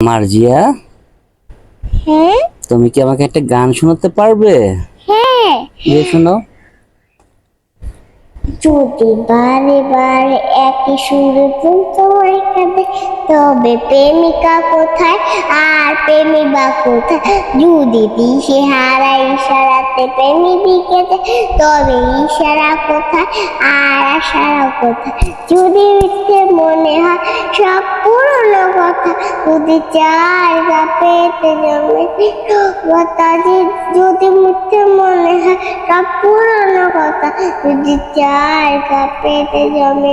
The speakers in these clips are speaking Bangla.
মার্জিয়া? হ্যাঁ? তুমি কি আমাকে একটা গান শোনাতে পারবে? হ্যাঁ। শোনো যদি বারে বারে একই সুরে তোমায় কাঁদে। তবে প্রেমিকা কোথায়? আর প্রেমিকা কোথায়? যদি দিশে হারা ইশারাতে প্রেমী দিকে তবে ইশারা কোথায়? আর আশারা কোথায়? যদি মিথ্যে মনে হয় সব পুরনো কথা, যদি চার গা পেতে জমে, কথা যদি মিথ্যে মনে হয় সব পুরনো কথা, যদি চার গা পেতে জমে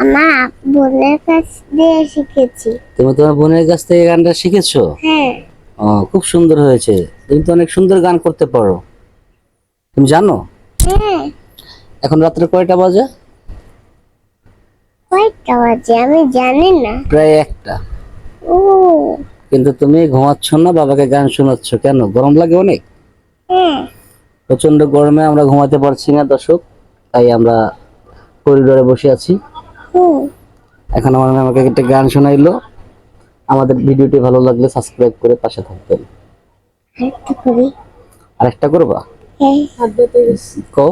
আমার বোনের কাছ দিয়ে শিখেছি। তুমি তোমার বোনের কাছ থেকে গানটা শিখেছো? হ্যাঁ। ও খুব সুন্দর হয়েছে। তুমি তো অনেক সুন্দর গান করতে পারো। তুমি জানো? হ্যাঁ। এখন রাত্রে কয়টা বাজে? কয়টা বাজে? আমি জানি না। প্রায় একটা। ও। কিন্তু তুমি ঘুমাচ্ছ না বাবাকে গান শোনাচ্ছ কেন? গরম লাগে অনেক? হ্যাঁ। প্রচণ্ড গরমে আমরা ঘুমাতে পারছি না দর্শক। তাই আমরা করিডোরে বসে আছি। এখন আমার আমাকে একটা গান শোনাইলো। আমাদের ভিডিওটি ভালো লাগলে সাবস্ক্রাইব করে পাশে থাকবেন। আরেকটা করি করবা? হ্যাঁ। কও।